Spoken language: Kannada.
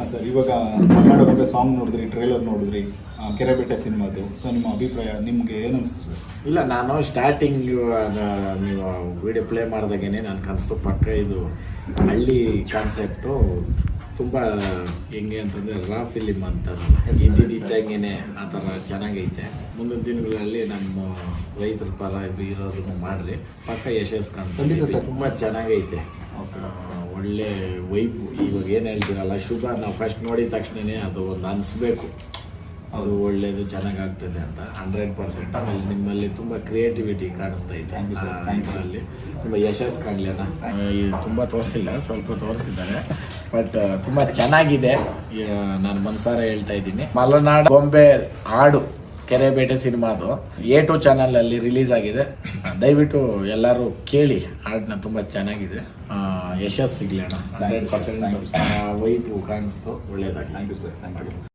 ಹಾಂ ಸರ್ ಇವಾಗ ಕನ್ನಡ ಸಾಂಗ್ ನೋಡಿದ್ರಿ ಟ್ರೈಲರ್ ನೋಡಿದ್ರಿ ಕೆರೆಬೇಟೆ ಸಿನಿಮಾದು ಸೊ ನಿಮ್ಮ ಅಭಿಪ್ರಾಯ ನಿಮಗೆ ಏನನ್ಸ್ತು ಸರ್? ಇಲ್ಲ ನಾನು ಸ್ಟಾರ್ಟಿಂಗ್ ನೀವು ವಿಡಿಯೋ ಪ್ಲೇ ಮಾಡಿದಾಗೇನೆ ನಾನು ಕನಸ್ತು ಪಕ್ಕ ಇದು ಹಳ್ಳಿ ಕಾನ್ಸೆಪ್ಟು ತುಂಬ ಹೆಂಗೆ ಅಂತಂದರೆ ರಾ ಫಿಲಿಮ್ ಅಂತಾರಲ್ಲ ಇದ್ದಿದ್ದಂಗೆ ಆ ಥರ ಚೆನ್ನಾಗೈತೆ. ಮುಂದಿನ ದಿನಗಳಲ್ಲಿ ನಮ್ಮ ರೈತರ ಪರ ಇರೋದನ್ನು ಮಾಡಿರಿ. ಪಕ್ಕ ಯಶಸ್ಸು ಕಾಣ್ತಾರೆ. ತುಂಬ ಚೆನ್ನಾಗೈತೆ. ಒಳ್ಳೆ ವೈಪು ಇವಾಗ ಏನು ಹೇಳ್ತೀರಲ್ಲ ಶುಭ ನಾವು ಫಸ್ಟ್ ನೋಡಿದ ತಕ್ಷಣನೇ ಅದು ಒಂದು ಅನಿಸ್ಬೇಕು. ಅದು ಒಳ್ಳೇದು ಚೆನ್ನಾಗಾಗ್ತದೆ ಅಂತ. ಹಂಡ್ರೆಡ್ ಪರ್ಸೆಂಟ್ ಆಮೇಲೆ ನಿಮ್ಮಲ್ಲಿ ತುಂಬ ಕ್ರಿಯೇಟಿವಿಟಿ ಕಾಣಿಸ್ತಾ you. ಇದರಲ್ಲಿ ತುಂಬ ಯಶಸ್ಸು ಕಾಣಲಿಲ್ಲ ತುಂಬ ತೋರಿಸಿಲ್ಲ ಸ್ವಲ್ಪ ತೋರಿಸಿದ್ದಾರೆ. ಬಟ್ ತುಂಬ ಚೆನ್ನಾಗಿದೆ. ನಾನು ಮನ್ಸಾರ ಹೇಳ್ತಾ ಇದ್ದೀನಿ. ಮಲೆನಾಡು ಗೊಂಬೆ ಹಾಡು ಕೆರೆಬೇಟೆ ಸಿನಿಮಾದು ಎ ಟು ಚಾನಲಲ್ಲಿ ರಿಲೀಸ್ ಆಗಿದೆ. ದಯವಿಟ್ಟು ಎಲ್ಲರೂ ಕೇಳಿ. ಹಾಡನ್ನ ತುಂಬ ಚೆನ್ನಾಗಿದೆ. ಯಶಸ್ ಯಶಸ್ಸು ಸಿಗಲಿ ಅಣ್ಣ ಹಂಡ್ರೆಡ್ ಪರ್ಸೆಂಟ್ ವೈಪು ಕಾಣಿಸ್ತು. ಒಳ್ಳೇದಾಗಲಿ. Thank you sir thank you